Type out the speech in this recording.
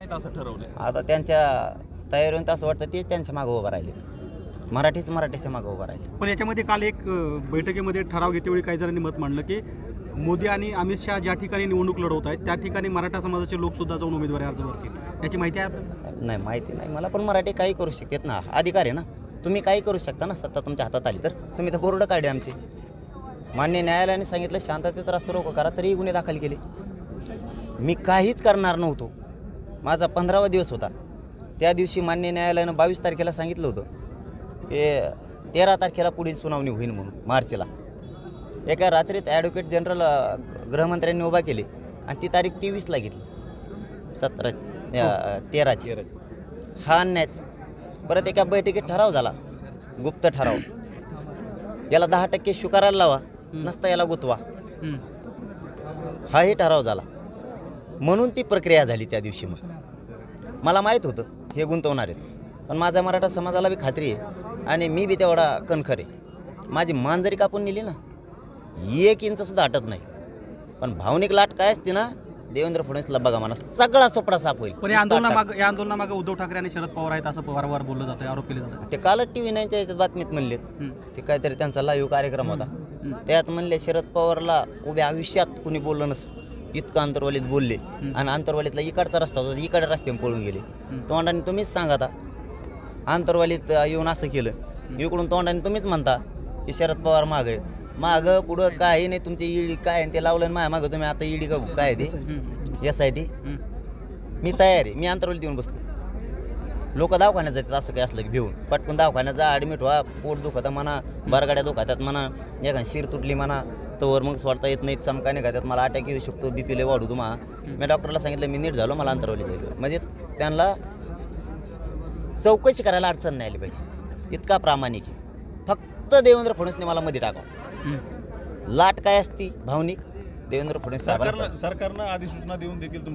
असं ठरवलंय. आता त्यांच्या तयारीवरून तर असं वाटतं ते त्यांच्या मागं उभं राहिले. मराठीच मराठीच्या मागं उभं राहिले. पण याच्यामध्ये काल एक अ, बैठकीमध्ये ठराव घेतेवेळी काही जणांनी मत मांडलं की मोदी आणि अमित शहा ज्या ठिकाणी निवडणूक लढवत आहेत त्या ठिकाणी मराठा समाजाचे लोक सुद्धा जाऊन उमेदवारी अर्ज भरतील. याची माहिती आहे आपल्याला? नाही माहिती नाही. मला पण मराठी काही करू शकतात ना. अधिकार आहे ना. तुम्ही काही करू शकता ना. सत्ता तुमच्या हातात आली तर. तुम्ही तर बोर्ड काढले आमचे. मान्य न्यायालयाने सांगितलं शांततेत रस्ता रोको करा तरीही गुन्हे दाखल केले. मी काहीच करणार नव्हतो. माझा पंधरावा दिवस होता. त्या दिवशी मान्य न्यायालयानं बावीस तारखेला सांगितलं होतं की तेरा तारखेला पुढील सुनावणी होईल म्हणून मार्चला. एका रात्रीत ॲडव्होकेट जनरल गृहमंत्र्यांनी उभा केली आणि ती तारीख तेवीसला घेतली. सतरा तेराची. हा अन्यायच. परत एका बैठकीत ठराव झाला. गुप्त ठराव. याला दहा टक्के स्वीकारायला लावा नसता याला गुतवा. हाही ठराव झाला. म्हणून ती प्रक्रिया झाली त्या दिवशी मग. मला माहीत होतं हे गुंतवणार आहेत. पण माझ्या मराठा समाजाला बी खात्री आहे आणि मी बी तेवढा कणखर आहे. माझी मान जरी कापून नेली ना एक इंचसुद्धा हटत नाही. पण भावनिक लाट काय असते ना देवेंद्र फडणवीसला बघा म्हणा सगळा सोपडा साफ होईल. पण या आंदोलनामागं या आंदोलनामागं उद्धव ठाकरे आणि शरद पवार आहेत असं वारंवार बोललं जातं आरोप केले जातात. ते कालच टी व्ही नाईनच्या याच्यात बातमीत म्हणलेत. हं. ते काहीतरी त्यांचा लाईव्ह कार्यक्रम होता. त्यात म्हणले शरद पवारला उभ्या आयुष्यात कुणी बोललं नसं इतकं अंतरवालीत बोलले. आणि अंतरवालीतला इकडचा रस्ता होता इकडे रस्त्याने पळून गेले. तोंडाने तुम्हीच सांगा आता. अंतरवालीत येऊन असं केलं. इकडून तोंडाने तुम्हीच म्हणता की शरद पवार माग आहे. मागं पुढं काही नाही तुमची ईडी काय आहे ते लावलं आणि माझ्या मागं तुम्ही आता ईडी का काय आहे ते? यासाठी मी तयार आहे मी अंतरवलीत येऊन बसलो. लोक दवाखान्यात जातात असं काय असलं की भिवून. पटकन दवाखान्यात जा ॲडमिट व्हा. पोट दुखतं म्हणा बरगाड्या दुखातात म्हणा एखाद शिर तुटली म्हणा. तोवर मग स्वतः येत नाही चमका निघातात मला अटॅक येऊ शकतो बी पी लय वाढू तुम्हाला मी. डॉक्टरला सांगितलं मी नीट झालो मला अंतरवली जायचं. म्हणजे त्यांना चौकशी करायला अडचण नाही आली पाहिजे. इतका प्रामाणिक आहे. फक्त देवेंद्र फडणवीसने मला मध्ये टाकावं. लाट काय असती? भावनिक. देवेंद्र फडणवीस सरकारनं सरकारनं अधिसूचना देऊन देखील तुमची